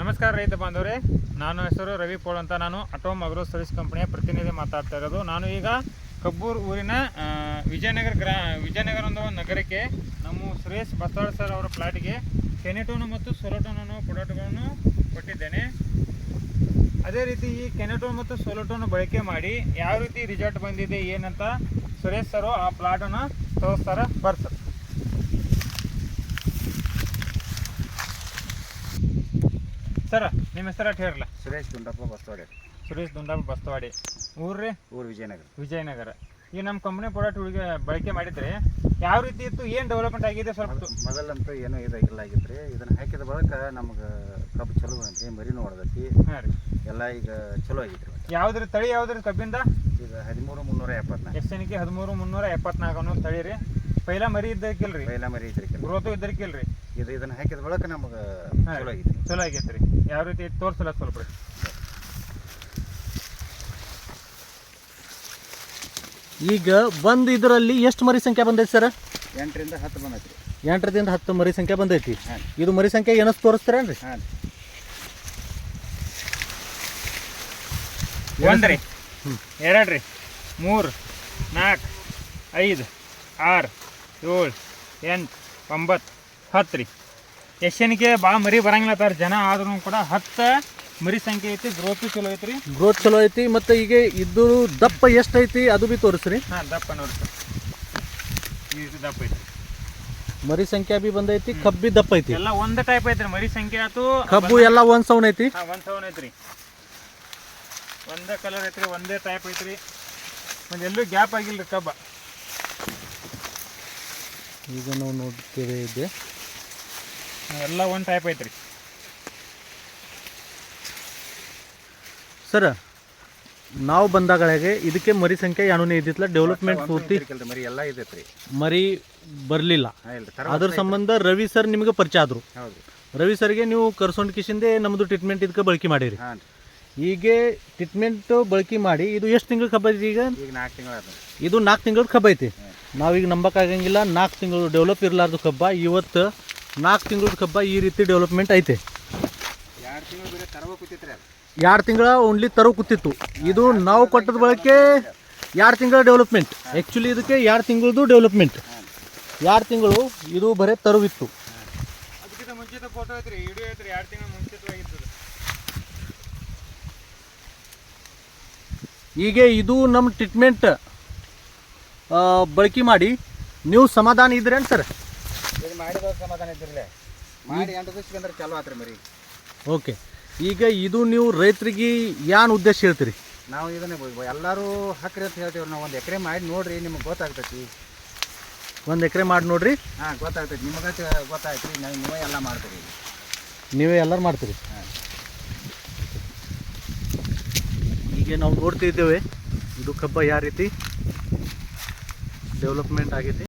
ನಮಸ್ಕಾರ ರೈತ ಬಾಂಧವರೇ. ನಾನು ಹೆಸರು ರವಿ ಪೋಳ್ ಅಂತ. ನಾನು ಅಟೋಮ್ ಅಗ್ರೋ ಸರ್ವಿಸ್ ಕಂಪನಿಯ ಪ್ರತಿನಿಧಿ ಮಾತಾಡ್ತಾ ಇರೋದು. ನಾನು ಈಗ ಕಬ್ಬೂರ್ ಊರಿನ ವಿಜಯನಗರ ಗ್ರಾ, ವಿಜಯನಗರ ಒಂದು ನಗರಕ್ಕೆ ನಮ್ಮ ಸುರೇಶ್ ಬಸವಾಳ ಸರ್ ಅವರ ಪ್ಲಾಟಿಗೆ ಕೆನೆಟೋನು ಮತ್ತು ಸೊಲೋಟೋನ್ ಅನ್ನೋ ಪ್ರಾಡಕ್ಟ್ಗಳನ್ನು ಕೊಟ್ಟಿದ್ದೇನೆ. ಅದೇ ರೀತಿ ಈ ಕೆನೆಟೋನ್ ಮತ್ತು ಸೊಲೋಟೋನು ಬಳಕೆ ಮಾಡಿ ಯಾವ ರೀತಿ ರಿಸಲ್ಟ್ ಬಂದಿದೆ, ಏನಂತ ಸುರೇಶ್ ಸರ್ ಆ ಪ್ಲಾಟನ್ನು ತೋರಿಸ್ತಾರೆ. ಬರ್ಸ್ ಸರ ನಿಮ್ಮ ಹೆಸರು ಹೇಳಿರಲ್ಲ ಸುರೇಶ್ ಗುಂಡಪ್ಪ ಬಸ್ತವಾಡಿ. ಸುರೇಶ್ ದುಂಡಪ್ಪ ಬಸ್ತವಾಡಿ. ಊರ್ರಿ? ಊರು ವಿಜಯನಗರ. ವಿಜಯನಗರ. ಈ ನಮ್ಮ ಕಂಪ್ನಿ ಪ್ರಾಡಕ್ಟ್ ಹುಡುಗಿ ಬಳಕೆ ಮಾಡಿದ್ರೆ ಯಾವ ರೀತಿ ಇತ್ತು ಏನು ಡೆವಲಪ್ಮೆಂಟ್ ಆಗಿದೆ ಸ್ವಲ್ಪ ಮೊದ- ಮೊದಲಂತೂ ಏನೂ ಇದಾಗಿಲ್ಲ ಆಗಿತ್ರಿ. ಇದನ್ನ ಹಾಕಿದ ಬಳಿಕ ನಮ್ಗೆ ಕಬ್ಬು ಚಲೋ ಬಂದ್ರಿ ಮರಿನೂ ಹೊಡೆದೈತಿ ಎಲ್ಲ ಈಗ ಚಲೋ ಆಗೈತ್ರಿ ಯಾವ್ದ್ರ ತಳಿ ಯಾವ್ದ್ರಿ ಕಬ್ಬಿಂದ? ಈಗ ಹದಿಮೂರು ಮುನ್ನೂರ ಎಪ್ಪತ್ನಾಲ್ಕು. ಕೆ ಹದಿಮೂರು ಮುನ್ನೂರ ಎಪ್ಪತ್ನಾಲ್ಕು ಅನ್ನೋ ತಳಿ ರೀ. ಪೈಲ ಮರಿ ಇದ್ದಕ್ಕಿಲ್ರಿ? ಪೈಲ ಮರಿ ಐತ್ರಿ ಕೆಲವು ಗ್ರೋತು ಇದ್ದಕ್ಕಿಲ್ರಿ? ಇದು ಇದನ್ನ ಹಾಕಿದ ಬಳಕ ನಮಗೆ ಚಲೋ ರೀ. ಚಲೋ ಆಗೈತೆ ರೀ ಯಾವ ರೀತಿ ತೋರಿಸಲ್ಲ ಸ್ವಲ್ಪ. ರೀ ಈಗ ಬಂದ ಇದರಲ್ಲಿ ಎಷ್ಟು ಮರಿ ಸಂಖ್ಯೆ ಬಂದೈತಿ ಸರ್? ಎಂಟರಿಂದ ಹತ್ತು ಬಂದೈತ್ರಿ. ಎಂಟರಿಂದ ಹತ್ತು ಮರಿ ಸಂಖ್ಯೆ ಬಂದೈತಿ. ಹಾಂ ಇದು ಮರಿ ಸಂಖ್ಯೆ ಏನಸ್ ತೋರಿಸ್ತೀರೇನ್ರಿ ಹಾಂ ಒಂದು ರೀ. ಎರಡು ರೀ. ಮೂರು ನಾಲ್ಕು ಐದು ಆರು. ಏಳು ಎಂಟು ಒಂಬತ್ತು ಹತ್ತು ರೀ. ಎಷ್ಟನಿಗೆ ಭಾಳ ಮರಿ ಬರಂಗಿಲ್ಲ ತಾರ ಜನ ಆದ್ರೂ ಕೂಡ ಹತ್ತು ಮರಿ ಸಂಖ್ಯೆ ಐತಿ ಗ್ರೋತ್ ಚಲೋ ಐತ್ರಿ. ಗ್ರೋತ್ ಚಲೋ ಐತಿ ಮತ್ತು ಈಗ ಇದ್ದು ದಪ್ಪ ಎಷ್ಟೈತಿ ಅದು ಬಿ ತೋರಿಸ್ರಿ. ಹಾಂ ದಪ್ಪ ನೋಡ್ರಿ ಈ ದಪ್ಪ ಐತಿ ಮರಿ ಸಂಖ್ಯೆ ಬಿ ಬಂದೈತಿ ಕಬ್ಬಿ ದಪ್ಪ ಐತಿ. ಎಲ್ಲ ಒಂದೇ ಟೈಪ್ ಐತ್ರಿ ಮರಿ ಸಂಖ್ಯೆ ಆತು ಕಬ್ಬು ಎಲ್ಲ ಒಂದು ಸೌನ್ ಐತಿ. ಒಂದ್ ಒಂದು ಸೌನ್ ಐತ್ರಿ. ಒಂದೇ ಕಲರ್ ಐತ್ರಿ ಒಂದೇ ಟೈಪ್ ಐತ್ರಿ. ಮತ್ತೆ ಎಲ್ಲೂ ಗ್ಯಾಪ್ ಆಗಿಲ್ರಿ ಕಬ್ಬ. ಈಗ ನಾವು ನೋಡ್ತೇವೆ ಇದೆ. ಎಲ್ಲ ಒಂದು ಟೈಪ್ ಐತ್ರಿ. ಸರ್ ನಾವು ಬಂದಾಗಳಿಗೆ ಇದಕ್ಕೆ ಮರಿ ಸಂಖ್ಯೆ ಏನೂ ಇದ್ದಿತ್ತಲ್ಲ? ಡೆವಲಪ್ಮೆಂಟ್ ಪೂರ್ತಿ ಮರಿ ಎಲ್ಲ ಇದೈತ್ರಿ. ಮರಿ ಬರಲಿಲ್ಲ. ಅದ್ರ ಸಂಬಂಧ ರವಿ ಸರ್ ನಿಮಗೆ ಪರಿಚಯ ಆದರು. ರವಿ ಸರ್ಗೆ ನೀವು ಕರ್ಸೊಂಡ್ ಕಿಶಿಂದೆ ನಮ್ಮದು ಟ್ರೀಟ್ಮೆಂಟ್ ಇದಕ್ಕೆ ಬಳಕೆ ಮಾಡಿರಿ. ಈಗ ಟ್ರೀಟ್ಮೆಂಟ್ ಬಳಕೆ ಮಾಡಿ ಇದು ಎಷ್ಟು ತಿಂಗಳು ಕಬ್ಬ ಐತಿ ಈಗ? ಈಗ ನಾಲ್ಕು ತಿಂಗಳು ಇದು ನಾಲ್ಕು ತಿಂಗಳು ಕಬ್ಬ ಐತಿ ನಾವೀಗ ನಂಬಕ್ಕಾಗಂಗಿಲ್ಲ. ನಾಲ್ಕು ತಿಂಗಳು ಡೆವಲಪ್ ಇರಲಾರ್ದು ಕಬ್ಬ ಇವತ್ತು ನಾಲ್ಕು ತಿಂಗಳ ಕಬ್ಬ ಈ ರೀತಿ ಡೆವಲಪ್ಮೆಂಟ್ ಐತೆ. ಎರಡು ತಿಂಗಳು ಓನ್ಲಿ ತರವು ಕೂತಿತ್ತು. ಇದು ನಾವು ಕೊಟ್ಟದ ಬಳಕೆ ಎರಡು ತಿಂಗಳ ಡೆವಲಪ್ಮೆಂಟ್ ಆ್ಯಕ್ಚುಲಿ ಇದಕ್ಕೆ ಎರಡು ತಿಂಗಳದು ಡೆವಲಪ್ಮೆಂಟ್ ಎರಡು ತಿಂಗಳು? ಇದು ಬರೀ ತರುವಿತ್ತು. ಈಗ ಇದು ನಮ್ಮ ಟ್ರೀಟ್ಮೆಂಟ್ ಬಳಕೆ ಮಾಡಿ. ನೀವು ಸಮಾಧಾನ ಇದ್ರೇನು ಸರ್? ಇದು ಮಾಡಿದ ಸಮಾಧಾನ ಇದ್ದಿರಲೇ. ಮಾಡಿ ಎಂಟು ದಿವಸ ಬಂದ್ರೆ ಚಲೋ ಆತ್ರಿ ಮರಿ. ಓಕೆ. ಈಗ ಇದು ನೀವು ರೈತರಿಗೆ ಏನು ಉದ್ದೇಶ ಹೇಳ್ತೀರಿ? ನಾವು ಇದನ್ನೇ ಬ- ಎಲ್ಲರೂ ಹಾಕ್ರಿ ಅಂತ ಹೇಳ್ತೀವಿ ನಾವು ಒಂದು ಎಕರೆ ಮಾಡಿ ನೋಡ್ರಿ ನಿಮಗೆ ಗೊತ್ತಾಗ್ತೈತಿ. ಒಂದು ಎಕರೆ ಮಾಡಿ ನೋಡ್ರಿ? ಹಾಂ ಗೊತ್ತಾಗ್ತೈತಿ. ನಿಮಗೆ ಗೊತ್ತಾಯ್ತು ರೀ ನಾವು ನೀವೇ ಎಲ್ಲ ಮಾಡ್ತೀರಿ. ನೀವೇ ಎಲ್ಲರೂ ಮಾಡ್ತೀರಿ? ಹಾಂ. ಈಗ ನಾವು ನೋಡ್ತಿದ್ದೇವೆ ಇದು ಕಬ್ಬ ಯಾವ ರೀತಿ? ಡೆವಲಪ್ಮೆಂಟ್ ಆಗೈತಿ